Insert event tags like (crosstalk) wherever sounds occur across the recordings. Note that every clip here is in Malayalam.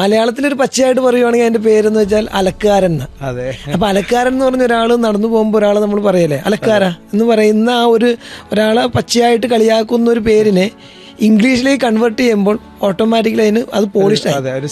മലയാളത്തിലൊരു പച്ചയായിട്ട് പറയുവാണെങ്കിൽ അതിന്റെ പേരെന്ന് വെച്ചാൽ അലക്കാരൻ. അതെ അപ്പൊ അലക്കാരൻ എന്ന് പറഞ്ഞ ഒരാൾ നടന്നു പോകുമ്പോൾ ഒരാൾ നമ്മൾ പറയല്ലേ അലക്കാര എന്ന് പറയുന്ന ആ ഒരു ഒരാളെ പച്ചയായിട്ട് കളിയാക്കുന്ന ഒരു പേരിനെ ഇംഗ്ലീഷിലേക്ക് കൺവേർട്ട് ചെയ്യുമ്പോൾ ഓട്ടോമാറ്റിക്കലി അതിന് അത് പോളിഷ്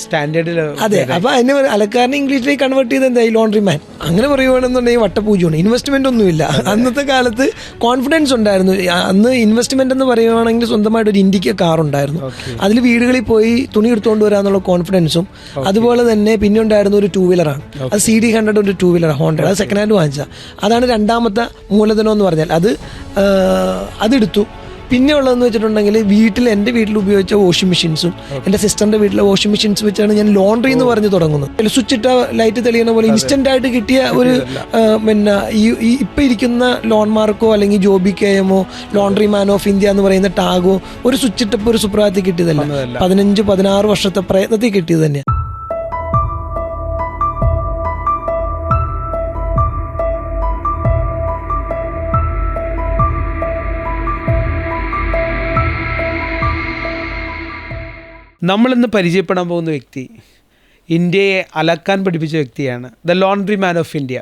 സ്റ്റാൻഡേർഡിൽ അതെ അപ്പൊ അതിന് അലക്കാരനെ ഇംഗ്ലീഷിലേക്ക് കൺവേർട്ട് ചെയ്ത് എന്തായി? ലോണ്ടറി മാൻ അങ്ങനെ പറയുവാണെന്നുണ്ടെങ്കിൽ വട്ടപൂജയാണ്. ഇൻവെസ്റ്റ്മെന്റ് ഒന്നുമില്ല. അന്നത്തെ കാലത്ത് കോൺഫിഡൻസ് ഉണ്ടായിരുന്നു. അന്ന് ഇൻവെസ്റ്റ്മെന്റ് എന്ന് പറയുവാണെങ്കിൽ സ്വന്തമായിട്ട് ഒരു ഇന്ത്യയ്ക്ക് കാർ ഉണ്ടായിരുന്നു. അതിൽ വീടുകളിൽ പോയി തുണി എടുത്തുകൊണ്ട് വരാന്നുള്ള കോൺഫിഡൻസും അതുപോലെ തന്നെ പിന്നെ ഉണ്ടായിരുന്ന ഒരു ടൂ വീലറാണ് അത് സി ഡി ഹൺഡ്രഡ് ഒരു ടൂ വീലർ ഹോണ്ടർ അത് സെക്കൻഡ് ഹാൻഡ് വാങ്ങിച്ച അതാണ് രണ്ടാമത്തെ മൂലധനം എന്ന് പറഞ്ഞാൽ. അത് അതെടുത്തു പിന്നെ ഉള്ളതെന്ന് വെച്ചിട്ടുണ്ടെങ്കിൽ വീട്ടിൽ എന്റെ വീട്ടിൽ ഉപയോഗിച്ച വാഷിംഗ് മെഷീൻസും എന്റെ സിസ്റ്ററിന്റെ വീട്ടിലെ വാഷിംഗ് മെഷീൻസ് വെച്ചാണ് ഞാൻ ലോണ്ടറി എന്ന് പറഞ്ഞ് തുടങ്ങുന്നത്. സ്വിച്ച് ഇട്ട ലൈറ്റ് തെളിയുന്ന പോലെ ഇൻസ്റ്റന്റ് ആയിട്ട് കിട്ടിയ ഒരു പിന്നെ ഈ ഈ ഇപ്പൊ ഇരിക്കുന്ന ലോൺ മാർക്കോ അല്ലെങ്കിൽ ജോബി കെ എമ്മോ ലോണ്ടറി മാൻ ഓഫ് ഇന്ത്യ എന്ന് പറയുന്ന ടാഗോ ഒരു സ്വിച്ച് ഇട്ടപ്പോൾ ഒരു സുപ്രഭാതത്തിൽ കിട്ടിയതല്ല. പതിനഞ്ച് പതിനാറ് വർഷത്തെ പ്രയത്നത്തിൽ കിട്ടിയത് തന്നെയാണ് നമ്മളിന്ന് പരിചയപ്പെടാൻ പോകുന്ന വ്യക്തി ഇന്ത്യയെ അലക്കാൻ പഠിപ്പിച്ച വ്യക്തിയാണ്. The laundry man of India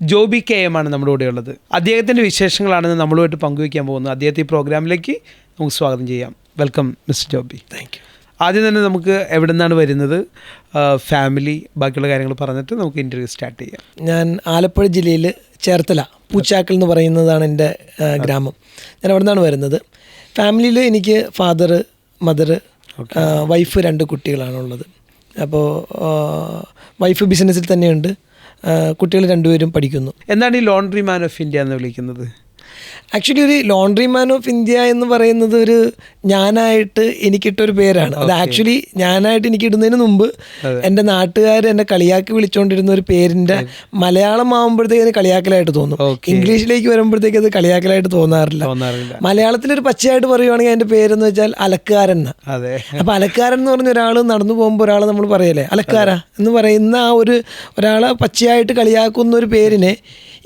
Joby K M ആണ് നമ്മുടെ കൂടെയുള്ളത്. അദ്ദേഹത്തിന്റെ വിശേഷങ്ങളാണ് നമ്മളുമായിട്ട് പങ്കുവയ്ക്കാൻ പോകുന്നത്. അദ്ദേഹത്തെ ഈ പ്രോഗ്രാമിലേക്ക് നമുക്ക് സ്വാഗതം ചെയ്യാം. Welcome mister Joby. Thank you ആദ്യം തന്നെ നമുക്ക് എവിടെ നിന്നാണ് വരുന്നത് ഫാമിലി ബാക്കിയുള്ള കാര്യങ്ങൾ പറഞ്ഞിട്ട് നമുക്ക് ഇന്റർവ്യൂ സ്റ്റാർട്ട് ചെയ്യാം. ഞാൻ ആലപ്പുഴ ജില്ലയിൽ ചേർത്തല പൂച്ചാക്കൽ എന്ന് പറയുന്നതാണ് എന്റെ ഗ്രാമം. ഞാൻ അവിടെ നിന്നാണ് വരുന്നത് ഫാമിലിയിൽ എനിക്ക് ഫാദർ മദർ വൈഫ് രണ്ട് കുട്ടികളാണുള്ളത്. അപ്പോൾ വൈഫ് ബിസിനസ്സിൽ തന്നെയുണ്ട്. കുട്ടികൾ രണ്ടുപേരും പഠിക്കുന്നു. എന്താണ് ഈ ലോണ്ട്രി മാൻ ഓഫ് ഇന്ത്യ എന്ന് വിളിക്കുന്നത്? ആക്ച്വലി ഒരു ലോണ്ടറി മാൻ ഓഫ് ഇന്ത്യ എന്ന് പറയുന്നത് ഒരു ഞാനായിട്ട് എനിക്കിട്ടൊരു പേരാണ്. അത് ആക്ച്വലി ഞാനായിട്ട് എനിക്ക് ഇടുന്നതിന് മുമ്പ് എന്റെ നാട്ടുകാർ എന്നെ കളിയാക്കി വിളിച്ചുകൊണ്ടിരുന്ന ഒരു പേരിന്റെ മലയാളം ആകുമ്പോഴത്തേക്ക് അത് കളിയാക്കലായിട്ട് തോന്നും. ഇംഗ്ലീഷിലേക്ക് വരുമ്പോഴത്തേക്ക് അത് കളിയാക്കലായിട്ട് തോന്നാറില്ല. മലയാളത്തിൽ മലയാളത്തിലൊരു പച്ചയായിട്ട് പറയുവാണെങ്കിൽ അതിന്റെ പേരെന്ന് വെച്ചാൽ അലക്കാരൻ. അതെ. അപ്പൊ അലക്കാരൻ എന്ന് പറഞ്ഞ ഒരാൾ നടന്നു പോകുമ്പോൾ ഒരാൾ നമ്മൾ പറയല്ലേ? അലക്കാര എന്ന് പറയുന്ന ആ ഒരു ഒരാളെ പച്ചയായിട്ട് കളിയാക്കുന്ന ഒരു പേരിനെ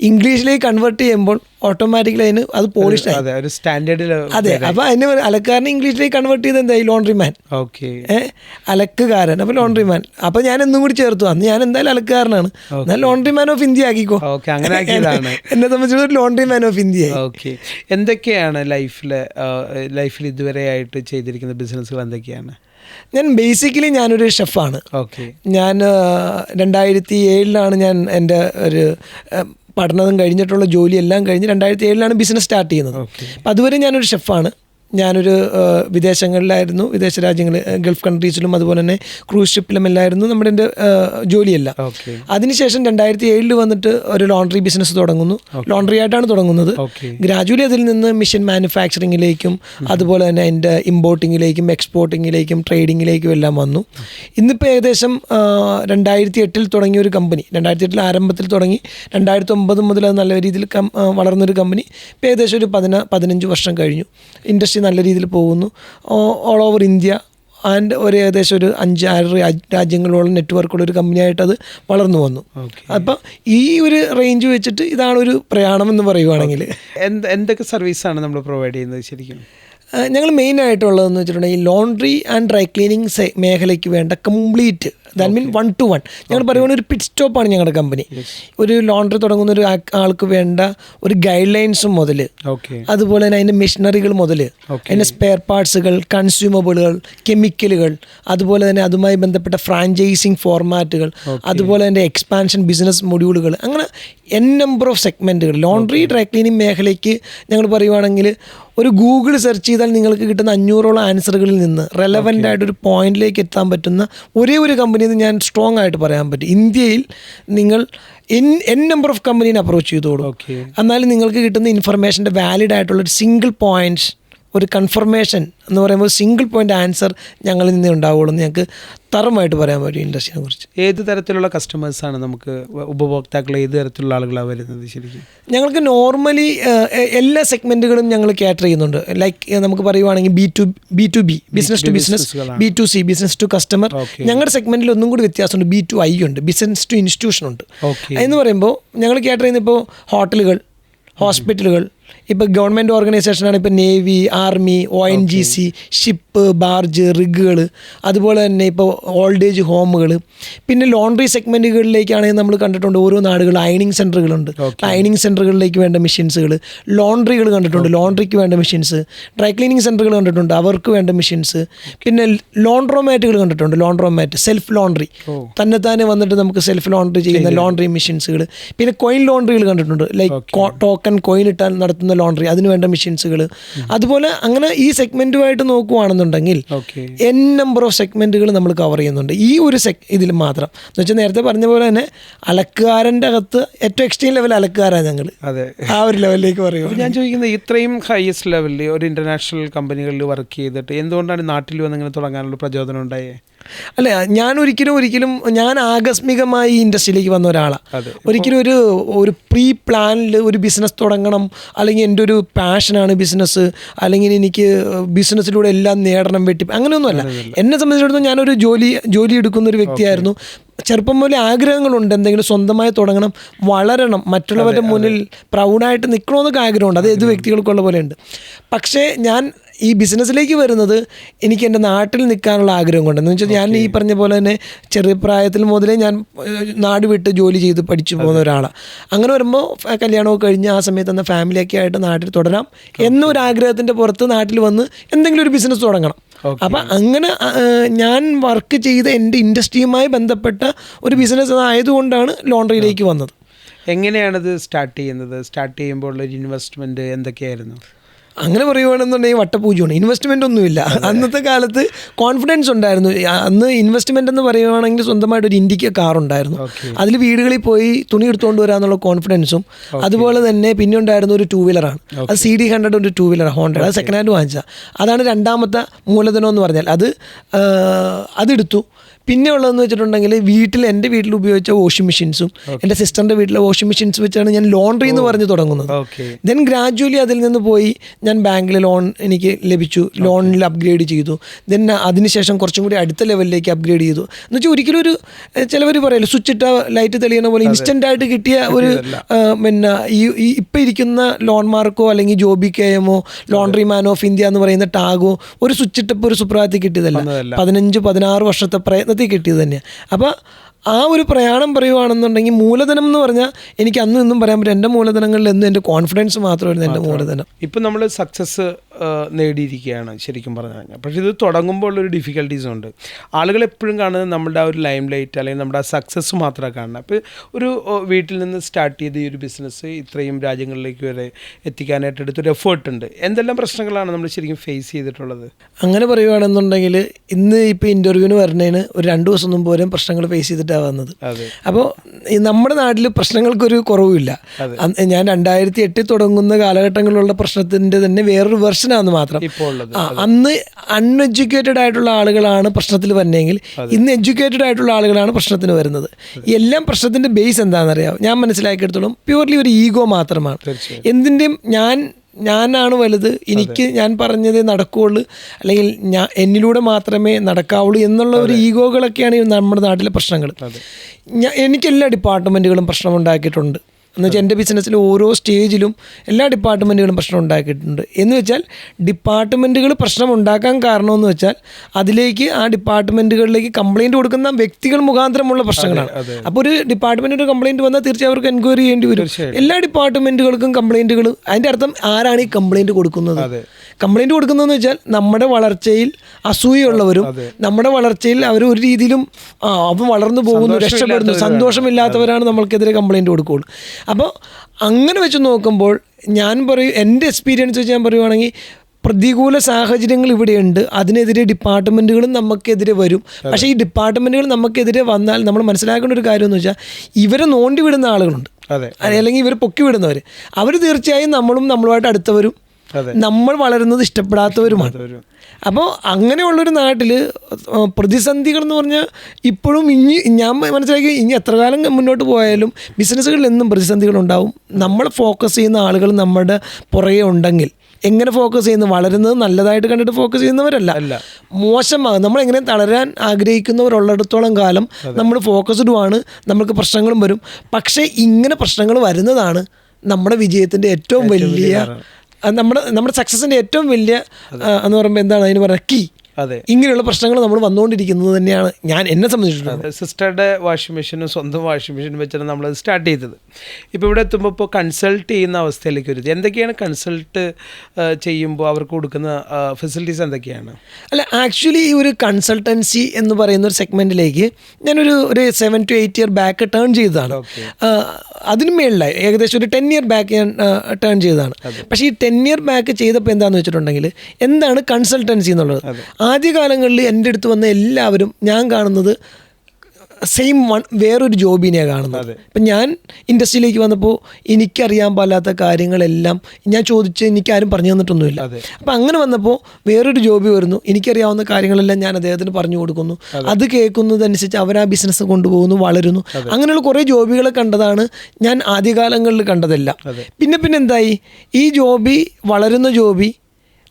ഇംഗ്ലീഷിലേക്ക് കൺവേർട്ട് ചെയ്യുമ്പോൾ ഓട്ടോമാറ്റിക്കലി അതിന് അത് പോളിഷ് ആയി. സ്റ്റാൻഡേർഡിൽ അതെ അപ്പൊ അതിന് അലക്കാരനെ ഇംഗ്ലീഷിലേക്ക് കൺവേർട്ട് ചെയ്ത് എന്തായി? ലോണ്ടറി മാൻ ഓക്കെ ഏഹ് അലക്കുകാരൻ. അപ്പൊ ലോണ്ടറി മാൻ അപ്പൊ ഞാൻ എന്നും കൂടി ചേർത്തു. അന്ന് ഞാൻ എന്തായാലും അലക്കുകാരനാണ്. എന്നാൽ ലോണ്ടറി മാൻ ഓഫ് ഇന്ത്യ ആക്കിക്കോ. ഓക്കെ അങ്ങനെ എന്നെ സംബന്ധിച്ചിടത്തോളം laundry man of India okay എന്തൊക്കെയാണ് ലൈഫിൽ ലൈഫിൽ ഇതുവരെ ആയിട്ട് ചെയ്തിരിക്കുന്ന ബിസിനസ്സുകൾ എന്തൊക്കെയാണ്? ഞാൻ ബേസിക്കലി ഞാനൊരു ഷെഫാണ് ഓക്കെ ഞാൻ രണ്ടായിരത്തി ഏഴിലാണ് ഞാൻ എന്റെ ഒരു ആ, പഠനം കഴിഞ്ഞിട്ടുള്ള ജോലിയെല്ലാം കഴിഞ്ഞ് രണ്ടായിരത്തി ഏഴിലാണ് ബിസിനസ് സ്റ്റാർട്ട് ചെയ്യുന്നത്. അപ്പം അതുവരെ ഞാനൊരു ഷെഫാണ് ഞാനൊരു വിദേശങ്ങളിലായിരുന്നു. വിദേശ രാജ്യങ്ങൾ ഗൾഫ് കൺട്രീസിലും അതുപോലെ തന്നെ ക്രൂസ് ഷിപ്പിലും എല്ലായിരുന്നു നമ്മുടെ എന്റെ ജോലിയല്ല. അതിനുശേഷം രണ്ടായിരത്തി ഏഴിൽ വന്നിട്ട് ഒരു ലോണ്ടറി ബിസിനസ് തുടങ്ങുന്നു. ലോണ്ടറി ആയിട്ടാണ് തുടങ്ങുന്നത്. ഗ്രാജുവലി അതിൽ നിന്ന് മിഷൻ മാനുഫാക്ചറിങ്ങിലേക്കും അതുപോലെ തന്നെ അതിന്റെ ഇമ്പോർട്ടിങ്ങിലേക്കും എക്സ്പോർട്ടിങ്ങിലേക്കും ട്രേഡിങ്ങിലേക്കും എല്ലാം വന്നു. ഇന്നിപ്പോൾ ഏകദേശം രണ്ടായിരത്തി എട്ടിൽ തുടങ്ങിയ ഒരു കമ്പനി. രണ്ടായിരത്തി എട്ടിൽ ആരംഭത്തിൽ തുടങ്ങി. രണ്ടായിരത്തി ഒമ്പത് മുതൽ അത് നല്ല രീതിയിൽ വളർന്നൊരു കമ്പനി. ഇപ്പോൾ ഏകദേശം ഒരു പതിന പതിനഞ്ച് വർഷം കഴിഞ്ഞു. ഇൻഡസ്ട്രി നല്ല രീതിയിൽ പോകുന്നു. ഓൾ ഓവർ ഇന്ത്യ ആൻഡ് ഒരു ഏകദേശം ഒരു അഞ്ച് ആറ് രാജ്- രാജ്യങ്ങളോളം നെറ്റ്വർക്കുള്ള ഒരു കമ്പനിയായിട്ട് അത് വളർന്നു വന്നു. അപ്പം ഈ ഒരു റേഞ്ച് വെച്ചിട്ട് ഇതാണ് ഒരു പ്രയാണം എന്ന് പറയുവാണെങ്കിൽ. എന്ത് എന്തൊക്കെ സർവീസാണ് നമ്മൾ പ്രൊവൈഡ് ചെയ്യുന്നത് ശരിക്കും? ഞങ്ങൾ മെയിൻ ആയിട്ടുള്ളതെന്ന് വെച്ചിട്ടുണ്ടെങ്കിൽ ലോണ്ട്രി ആൻഡ് ഡ്രൈ ക്ലീനിങ് മേഖലയ്ക്ക് വേണ്ട complete that mean one two one ഞങ്ങൾ പറയുകയാണെങ്കിൽ ഒരു പിറ്റ് സ്റ്റോപ്പാണ് ഞങ്ങളുടെ കമ്പനി ഒരു ലോണ്ടറി തുടങ്ങുന്ന ഒരു ആൾക്ക് വേണ്ട ഒരു ഗൈഡ് ലൈൻസും മുതൽ അതുപോലെ തന്നെ അതിന്റെ മെഷീനറികൾ മുതൽ. അതിന്റെ സ്പെയർ പാർട്സുകൾ കൺസ്യൂമബിളുകൾ കെമിക്കലുകൾ അതുപോലെ തന്നെ അതുമായി ബന്ധപ്പെട്ട ഫ്രാഞ്ചൈസിങ് ഫോർമാറ്റുകൾ അതുപോലെ തന്നെ എക്സ്പാൻഷൻ ബിസിനസ് മൊഡ്യൂളുകൾ അങ്ങനെ എൻ നമ്പർ ഓഫ് സെഗ്മെന്റുകൾ ലോണ്ടറി ഡ്രൈ ക്ലീനിങ് മേഖലയ്ക്ക് ഞങ്ങൾ പറയുവാണെങ്കിൽ ഒരു ഗൂഗിൾ സെർച്ച് ചെയ്താൽ നിങ്ങൾക്ക് കിട്ടുന്ന അഞ്ഞൂറോളം ആൻസറുകളിൽ നിന്ന് റെലവന്റ് ആയിട്ട് ഒരു പോയിന്റിലേക്ക് എത്താൻ പറ്റുന്ന ഒരേ ഒരു കമ്പനി എന്ന് ഞാൻ സ്ട്രോങ് ആയിട്ട് പറയാൻ പറ്റും. ഇന്ത്യയിൽ നിങ്ങൾ എൻ എൻ നമ്പർ ഓഫ് കമ്പനീനെ അപ്രോച്ച് ചെയ്തോളൂ. ഓക്കെ എന്നാലും നിങ്ങൾക്ക് കിട്ടുന്ന ഇൻഫർമേഷന്റെ വാലിഡ് ആയിട്ടുള്ള ഒരു സിംഗിൾ പോയിന്റ്സ് ഒരു കൺഫർമേഷൻ എന്ന് പറയുമ്പോൾ സിംഗിൾ പോയിന്റ് ആൻസർ ഞങ്ങളിൽ നിന്നേ ഉണ്ടാവുള്ളൂ എന്ന് ഞങ്ങൾക്ക് തറമായിട്ട് പറയാൻ പറ്റും ഇൻഡസ്ട്രിയെ കുറിച്ച്. ഏത് തരത്തിലുള്ള കസ്റ്റമേഴ്സാണ് നമുക്ക് ഉപഭോക്താക്കൾ ഏത് തരത്തിലുള്ള ആളുകളാണ് വരുന്നത് ശരിക്കും? ഞങ്ങൾക്ക് നോർമലി എല്ലാ സെഗ്മെന്റുകളും ഞങ്ങൾ കാറ്റർ ചെയ്യുന്നുണ്ട്. ലൈക്ക് നമുക്ക് പറയുവാണെങ്കിൽ B to B to B business to business B to C business to customer ഞങ്ങളുടെ സെഗ്മെന്റിൽ ഒന്നും കൂടി വ്യത്യാസമുണ്ട്. ബി ടു ഐ ഉണ്ട്. ബിസിനസ് ടു ഇൻസ്റ്റിറ്റ്യൂഷൻ ഉണ്ട്. എന്ന് പറയുമ്പോൾ ഞങ്ങൾ കാറ്റർ ചെയ്യുന്ന ഇപ്പോൾ ഹോട്ടലുകൾ ഹോസ്പിറ്റലുകൾ ഇപ്പോൾ ഗവൺമെന്റ് ഓർഗനൈസേഷനാണ് ഇപ്പോൾ navy army O N G C ship barge റിഗുകൾ അതുപോലെ തന്നെ ഇപ്പോൾ ഓൾഡ് ഏജ് ഹോമുകൾ പിന്നെ ലോണ്ടറി സെഗ്മെന്റുകളിലേക്കാണെങ്കിൽ നമ്മൾ കണ്ടിട്ടുണ്ട് ഓരോ നാടുകൾ അയണിങ് സെന്ററുകളുണ്ട് അയണിങ് സെന്ററുകളിലേക്ക് വേണ്ട മെഷീൻസുകൾ ലോണ്ടറികൾ കണ്ടിട്ടുണ്ട്. ലോണ്ടറിക്ക് വേണ്ട മെഷീൻസ് ഡ്രൈ ക്ലീനിങ് സെന്ററുകൾ കണ്ടിട്ടുണ്ട്. അവർക്ക് വേണ്ട മെഷീൻസ് പിന്നെ ലോണ്ട്രോമാറ്റുകൾ കണ്ടിട്ടുണ്ട്. ലോണ്ട്രോമാറ്റ് സെൽഫ് ലോണ്ടറി തന്നെ തന്നെ വന്നിട്ട് നമുക്ക് സെൽഫ് ലോണ്ടറി ചെയ്യുന്ന ലോണ്ടറി മെഷീൻസുകൾ പിന്നെ കോയിൻ ലോണ്ടറികൾ കണ്ടിട്ടുണ്ട്. ലൈക്ക് ടോക്കൺ കോയിൻ ഇട്ടാൽ നടത്തുന്ന ലോണ്ടറി അതിന് വേണ്ട മെഷീൻസുകൾ അതുപോലെ അങ്ങനെ ഈ സെഗ്മെന്റുമായിട്ട് നോക്കുവാണെന്നുണ്ടെങ്കിൽ എൻ നമ്പർ ഓഫ് സെഗ്മെന്റുകൾ നമ്മൾ കവർ ചെയ്യുന്നുണ്ട്. ഈ ഒരു സെക് ഇതിൽ മാത്രം. എന്ന് വെച്ചാൽ നേരത്തെ പറഞ്ഞ പോലെ തന്നെ അലക്കുകാരന്റെ അകത്ത് ഏറ്റവും എക്സ്ട്രീം ലെവൽ അലക്കുകാരാണ് ഞങ്ങൾ. അതെ. ആ ഒരു ലെവലിലേക്ക് പറയുക ഞാൻ ചോദിക്കുന്നത് ഇത്രയും ഹയസ്റ്റ് ലെവലിൽ ഒരു ഇന്റർനാഷണൽ കമ്പനികളിൽ വർക്ക് ചെയ്തിട്ട് എന്തുകൊണ്ടാണ് നാട്ടിൽ വന്ന് ഇങ്ങനെ തുടങ്ങാനുള്ള പ്രചോദനം ഉണ്ടായേ? അല്ല ഞാൻ ഒരിക്കലും ഒരിക്കലും ഞാൻ ആകസ്മികമായി ഈ ഇൻഡസ്ട്രിയിലേക്ക് വന്ന ഒരാളാണ് ഒരിക്കലും ഒരു ഒരു പ്രീ പ്ലാനിൽ ഒരു ബിസിനസ് തുടങ്ങണം അല്ലെങ്കിൽ എന്റെ ഒരു പാഷനാണ് ബിസിനസ് അല്ലെങ്കിൽ എനിക്ക് ബിസിനസ്സിലൂടെ എല്ലാം നേടണം വെട്ടി അങ്ങനെയൊന്നുമല്ല. എന്നെ സംബന്ധിച്ചിടത്തോളം ഞാനൊരു ജോലി ജോലി എടുക്കുന്ന ഒരു വ്യക്തിയായിരുന്നു ചെറുപ്പം മുതലേ ആഗ്രഹങ്ങളുണ്ട് എന്തെങ്കിലും സ്വന്തമായി തുടങ്ങണം വളരണം മറ്റുള്ളവരുടെ മുന്നിൽ പ്രൗഡായിട്ട് നിൽക്കണമെന്നൊക്കെ ആഗ്രഹമുണ്ട്. അത് ഏത് വ്യക്തികൾക്കുള്ള പോലെയുണ്ട്. പക്ഷേ ഞാൻ ഈ ബിസിനസ്സിലേക്ക് വരുന്നത് എനിക്ക് എന്റെ നാട്ടിൽ നിൽക്കാനുള്ള ആഗ്രഹം കൊണ്ട് എന്ന് വെച്ചാൽ ഞാൻ ഈ പറഞ്ഞ പോലെ തന്നെ ചെറിയ പ്രായത്തിൽ മുതലേ ഞാൻ നാട് വിട്ട് ജോലി ചെയ്ത് പഠിച്ചു പോകുന്ന ഒരാളാണ്. അങ്ങനെ വരുമ്പോൾ കല്യാണമൊക്കെ കഴിഞ്ഞ് ആ സമയത്ത് തന്നെ ഫാമിലിയൊക്കെ ആയിട്ട് നാട്ടിൽ തുടരാം എന്നൊരു ആഗ്രഹത്തിന്റെ പുറത്ത് നാട്ടിൽ വന്ന് എന്തെങ്കിലും ഒരു ബിസിനസ് തുടങ്ങണം. അപ്പം അങ്ങനെ ഞാൻ വർക്ക് ചെയ്ത എന്റെ ഇൻഡസ്ട്രിയുമായി ബന്ധപ്പെട്ട ഒരു ബിസിനസ് ആയതുകൊണ്ടാണ് ലോണ്ടറിയിലേക്ക് വന്നത്. എങ്ങനെയാണിത് സ്റ്റാർട്ട് ചെയ്യുന്നത്? സ്റ്റാർട്ട് ചെയ്യുമ്പോൾ ഉള്ള ഒരു ഇൻവെസ്റ്റ്മെന്റ് എന്തൊക്കെയായിരുന്നു? അങ്ങനെ പറയുവാണെന്നുണ്ടെങ്കിൽ വട്ടപൂജയാണ്. ഇൻവെസ്റ്റ്മെന്റ് ഒന്നുമില്ല. അന്നത്തെ കാലത്ത് കോൺഫിഡൻസ് ഉണ്ടായിരുന്നു. അന്ന് ഇൻവെസ്റ്റ്മെന്റ് എന്ന് പറയുവാണെങ്കിൽ സ്വന്തമായിട്ട് ഒരു ഇന്ത്യയ്ക്ക് കാർ ഉണ്ടായിരുന്നു. Okay. അതിൽ വീടുകളിൽ പോയി തുണി എടുത്തുകൊണ്ട് വരാന്നുള്ള കോൺഫിഡൻസും അതുപോലെ തന്നെ പിന്നെ ഉണ്ടായിരുന്ന ഒരു ടൂ വീലറാണ് അത് സി ഡി ഹൺഡ്രഡ് ഒരു ടൂ വീലർ ഹോണ്ട അത് സെക്കൻഡ് ഹാൻഡ് വാങ്ങിച്ച അതാണ് രണ്ടാമത്തെ മൂലധനം എന്ന് പറഞ്ഞാൽ. അത് അതെടുത്തു പിന്നെ ഉള്ളതെന്ന് വെച്ചിട്ടുണ്ടെങ്കിൽ വീട്ടിൽ എന്റെ വീട്ടിൽ ഉപയോഗിച്ച വാഷിംഗ് മെഷീൻസും എന്റെ സിസ്റ്ററിന്റെ വീട്ടിലെ വാഷിംഗ് മെഷീൻസ് വെച്ചാണ് ഞാൻ ലോണ്ടറി എന്ന് പറഞ്ഞ് തുടങ്ങുന്നത്. ദെൻ ഗ്രാജുവലി അതിൽ നിന്ന് പോയി ഞാൻ ബാങ്കിൽ ലോൺ എനിക്ക് ലഭിച്ചു. ലോണിൽ അപ്ഗ്രേഡ് ചെയ്തു. ദെൻ അതിനുശേഷം കുറച്ചും കൂടി അടുത്ത ലെവലിലേക്ക് അപ്ഗ്രേഡ് ചെയ്തു. എന്ന് വെച്ചാൽ ഒരിക്കലും ഒരു ചിലവർ പറയല്ലോ സ്വിച്ച് ഇട്ട ലൈറ്റ് തെളിയുന്ന പോലെ ഇൻസ്റ്റന്റ് ആയിട്ട് കിട്ടിയ ഒരു പിന്നെ ഈ ഈ ഇപ്പം ഇരിക്കുന്ന ലോൺ മാർക്കോ അല്ലെങ്കിൽ ജോബി കെ എമോ ലോണ്ടറി മാൻ ഓഫ് ഇന്ത്യ എന്ന് പറയുന്ന ടാഗോ ഒരു സ്വിച്ച് ഇട്ടപ്പോൾ ഒരു സുപ്രഭാതത്തിൽ കിട്ടിയതല്ല. പതിനഞ്ച് പതിനാറ് വർഷത്തെ പ്രയത്നത്തിൽ കിട്ടിയത് തന്നെയാണ് അപ്പോൾ ആ ഒരു പ്രയാണം പറയുവാണെന്നുണ്ടെങ്കിൽ മൂലധനം എന്ന് പറഞ്ഞാൽ എനിക്ക് അന്നും ഇന്നും പറയാൻ പറ്റും എന്റെ മൂലധനങ്ങളിൽ എന്നും എന്റെ കോൺഫിഡൻസ് മാത്രമായിരുന്നു എന്റെ മൂലധനം. ഇപ്പം നമ്മൾ സക്സസ് നേടിയിരിക്കുകയാണ് ശരിക്കും പറഞ്ഞു കഴിഞ്ഞാൽ. പക്ഷേ ഇത് തുടങ്ങുമ്പോൾ ഉള്ളൊരു ഡിഫിക്കൽട്ടീസ് ഉണ്ട്. ആളുകൾ എപ്പോഴും കാണുന്നത് നമ്മുടെ ആ ഒരു ലൈം ലൈറ്റ് അല്ലെങ്കിൽ നമ്മുടെ ആ സക്സസ് മാത്രമാണ് കാണുന്നത്. അപ്പോൾ ഒരു വീട്ടിൽ നിന്ന് സ്റ്റാർട്ട് ചെയ്ത ഈ ഒരു ബിസിനസ് ഇത്രയും രാജ്യങ്ങളിലേക്ക് വരെ എത്തിക്കാനായിട്ട് എടുത്തൊരു എഫേർട്ട് ഉണ്ട്. എന്തെല്ലാം പ്രശ്നങ്ങളാണ് നമ്മൾ ശരിക്കും ഫേസ് ചെയ്തിട്ടുള്ളത്? അങ്ങനെ പറയുകയാണെന്നുണ്ടെങ്കിൽ ഇന്ന് ഇപ്പോൾ ഇന്റർവ്യൂവിന് വരുന്നതിന് ഒരു രണ്ട് ദിവസം മുമ്പ് വരെയും പ്രശ്നങ്ങൾ ഫേസ് ചെയ്തിട്ടാണ് വന്നത്. അപ്പോൾ നമ്മുടെ നാട്ടിൽ പ്രശ്നങ്ങൾക്കൊരു കുറവുമില്ല. ഞാൻ രണ്ടായിരത്തി എട്ടിൽ തുടങ്ങുന്ന കാലഘട്ടങ്ങളിലുള്ള പ്രശ്നത്തിന്റെ തന്നെ വേറൊരു വെർഷനാന്ന് മാത്രം. അന്ന് അൺഎഡ്യൂക്കേറ്റഡ് ആയിട്ടുള്ള ആളുകളാണ് പ്രശ്നത്തിൽ വരുന്നതെങ്കിൽ ഇന്ന് എഡ്യൂക്കേറ്റഡ് ആയിട്ടുള്ള ആളുകളാണ് പ്രശ്നത്തിന് വരുന്നത്. എല്ലാം പ്രശ്നത്തിന്റെ ബേസ് എന്താണെന്നറിയാം ഞാൻ മനസ്സിലാക്കിയെടുത്തോളം പ്യൂർലി ഒരു ഈഗോ മാത്രമാണ്. എന്തിന്റെയും ഞാൻ ഞാനാണ് വലുത് എനിക്ക് ഞാൻ പറഞ്ഞതേ നടക്കുകയുള്ളൂ അല്ലെങ്കിൽ ഞാൻ എന്നിലൂടെ മാത്രമേ നടക്കാവുള്ളൂ എന്നുള്ള ഒരു ഈഗോകളൊക്കെയാണ് നമ്മുടെ നാട്ടിലെ പ്രശ്നങ്ങൾ. ഞാൻ എനിക്കെല്ലാ ഡിപ്പാർട്ട്മെന്റുകളും പ്രശ്നമുണ്ടാക്കിയിട്ടുണ്ട്. എന്ന് വെച്ചാൽ എന്റെ ബിസിനസ്സിൽ ഓരോ സ്റ്റേജിലും എല്ലാ ഡിപ്പാർട്ട്മെന്റുകളും പ്രശ്നം ഉണ്ടാക്കിയിട്ടുണ്ട്. എന്ന് വെച്ചാൽ ഡിപ്പാർട്ട്മെന്റുകൾ പ്രശ്നം ഉണ്ടാക്കാൻ കാരണമെന്ന് വെച്ചാൽ അതിലേക്ക് ആ ഡിപ്പാർട്ട്മെന്റുകളിലേക്ക് കംപ്ലയിന്റ് കൊടുക്കുന്ന വ്യക്തികൾ മുഖാന്തരമുള്ള പ്രശ്നങ്ങളാണ്. അപ്പോൾ ഒരു ഡിപ്പാർട്ട്മെന്റ് കംപ്ലയിന്റ് വന്നാൽ തീർച്ചയായും അവർക്ക് എൻക്വയറി ചെയ്യേണ്ടി വരും. എല്ലാ ഡിപ്പാർട്ട്മെന്റുകൾക്കും കംപ്ലയിന്റുകൾ അതിന്റെ അർത്ഥം ആരാണ് ഈ കംപ്ലയിന്റ് കൊടുക്കുന്നത്. കംപ്ലൈന്റ് കൊടുക്കുന്നതെന്ന് വെച്ചാൽ നമ്മുടെ വളർച്ചയിൽ അസൂയുള്ളവരും നമ്മുടെ വളർച്ചയിൽ അവർ ഒരു രീതിയിലും ആ അവൻ വളർന്നു പോകുന്നു രക്ഷപ്പെടുന്നു സന്തോഷമില്ലാത്തവരാണ് നമ്മൾക്കെതിരെ കംപ്ലൈന്റ് കൊടുക്കുകയുള്ളൂ. അപ്പോൾ അങ്ങനെ വെച്ച് നോക്കുമ്പോൾ ഞാൻ പറയും എന്റെ എക്സ്പീരിയൻസ് വെച്ച് ഞാൻ പറയുവാണെങ്കിൽ പ്രതികൂല സാഹചര്യങ്ങൾ ഇവിടെയുണ്ട്. അതിനെതിരെ ഡിപ്പാർട്ട്മെന്റുകളും നമുക്കെതിരെ വരും. പക്ഷേ ഈ ഡിപ്പാർട്ട്മെന്റുകൾ നമുക്കെതിരെ വന്നാൽ നമ്മൾ മനസ്സിലാക്കേണ്ട ഒരു കാര്യം എന്ന് വെച്ചാൽ ഇവരെ നോണ്ടി വിടുന്ന ആളുകളുണ്ട്. അതെ. അല്ലെങ്കിൽ ഇവർ പൊക്കി വിടുന്നവർ. അവർ തീർച്ചയായും നമ്മളും നമ്മളുമായിട്ട് അടുത്തവരും. നമ്മൾ വളരുന്നത് ഇഷ്ടപ്പെടാത്തവരുമാണ്. അപ്പോൾ അങ്ങനെയുള്ളൊരു നാട്ടിൽ പ്രതിസന്ധികൾ എന്ന് പറഞ്ഞാൽ ഇപ്പോഴും ഇനി ഞാൻ മനസ്സിലാക്കി ഇനി എത്ര കാലം മുന്നോട്ട് പോയാലും ബിസിനസ്സുകളിൽ എന്നും പ്രതിസന്ധികൾ ഉണ്ടാവും. നമ്മൾ ഫോക്കസ് ചെയ്യുന്ന ആളുകൾ നമ്മുടെ പുറകെ ഉണ്ടെങ്കിൽ എങ്ങനെ ഫോക്കസ് ചെയ്യുന്നു? വളരുന്നത് നല്ലതായിട്ട് കണ്ടിട്ട് ഫോക്കസ് ചെയ്യുന്നവരല്ല. മോശമാകും നമ്മൾ എങ്ങനെ തളരാൻ ആഗ്രഹിക്കുന്നവരുള്ളിടത്തോളം കാലം നമ്മൾ ഫോക്കസ്ഡുമാണ് നമുക്ക് പ്രശ്നങ്ങളും വരും. പക്ഷേ ഇങ്ങനെ പ്രശ്നങ്ങൾ വരുന്നതാണ് നമ്മുടെ വിജയത്തിന്റെ ഏറ്റവും വലിയ നമ്മുടെ നമ്മുടെ സക്സസിന്റെ ഏറ്റവും വലിയ എന്ന് പറയുമ്പോൾ എന്താണ് അതിന് പറയുക? കീ അതെ. ഇങ്ങനെയുള്ള പ്രശ്നങ്ങൾ നമ്മൾ വന്നുകൊണ്ടിരിക്കുന്നത് തന്നെയാണ് ഞാൻ എന്നെ സംബന്ധിച്ചിട്ടുള്ളത് സിസ്റ്ററുടെ വാഷിംഗ് മെഷീനും സ്വന്തം വാഷിംഗ് മെഷീനും വെച്ചാണ് നമ്മൾ സ്റ്റാർട്ട് ചെയ്തത്. ഇപ്പോൾ ഇവിടെ എത്തുമ്പോൾ ഇപ്പോൾ കൺസൾട്ട് ചെയ്യുന്ന അവസ്ഥയിലേക്ക് വരുന്നത്. എന്തൊക്കെയാണ് കൺസൾട്ട് ചെയ്യുമ്പോൾ അവർക്ക് കൊടുക്കുന്ന ഫെസിലിറ്റീസ് എന്തൊക്കെയാണ്? അല്ല ആക്ച്വലി ഈ ഒരു കൺസൾട്ടൻസി എന്ന് പറയുന്ന ഒരു സെഗ്മെന്റിലേക്ക് ഞാനൊരു ഒരു seven two eight year back turn ചെയ്തതാണ്. അതിന് മേളിലായി. ഏകദേശം ഒരു ടെൻ ഇയർ ബാക്ക് ഞാൻ ടേൺ ചെയ്തതാണ്. പക്ഷേ ഈ ടെൻ ഇയർ ബാക്ക് ചെയ്തപ്പോൾ എന്താണെന്ന് വെച്ചിട്ടുണ്ടെങ്കിൽ എന്താണ് കൺസൾട്ടൻസി എന്നുള്ളത്? ആദ്യകാലങ്ങളിൽ എന്റെ അടുത്ത് വന്ന എല്ലാവരും ഞാൻ കാണുന്നത് സെയിം വൺ വേറൊരു ജോബിനെയാണ് കാണുന്നത്. ഇപ്പം ഞാൻ ഇൻഡസ്ട്രിയിലേക്ക് വന്നപ്പോൾ എനിക്കറിയാൻ പാലാത്ത കാര്യങ്ങളെല്ലാം ഞാൻ ചോദിച്ച് എനിക്കാരും പറഞ്ഞു തന്നിട്ടൊന്നുമില്ല. അപ്പം അങ്ങനെ വന്നപ്പോൾ വേറൊരു ജോബി വരുന്നു. എനിക്കറിയാവുന്ന കാര്യങ്ങളെല്ലാം ഞാൻ അദ്ദേഹത്തിന് പറഞ്ഞു കൊടുക്കുന്നു. അത്. കേൾക്കുന്നതനുസരിച്ച് അവർ ആ ബിസിനസ് കൊണ്ടുപോകുന്നു വളരുന്നു. അങ്ങനെയുള്ള കുറേ ജോബികളെ കണ്ടതാണ് ഞാൻ ആദ്യകാലങ്ങളിൽ കണ്ടതെല്ലാം. പിന്നെ പിന്നെ എന്തായി ഈ ജോബി വളരുന്ന ജോബി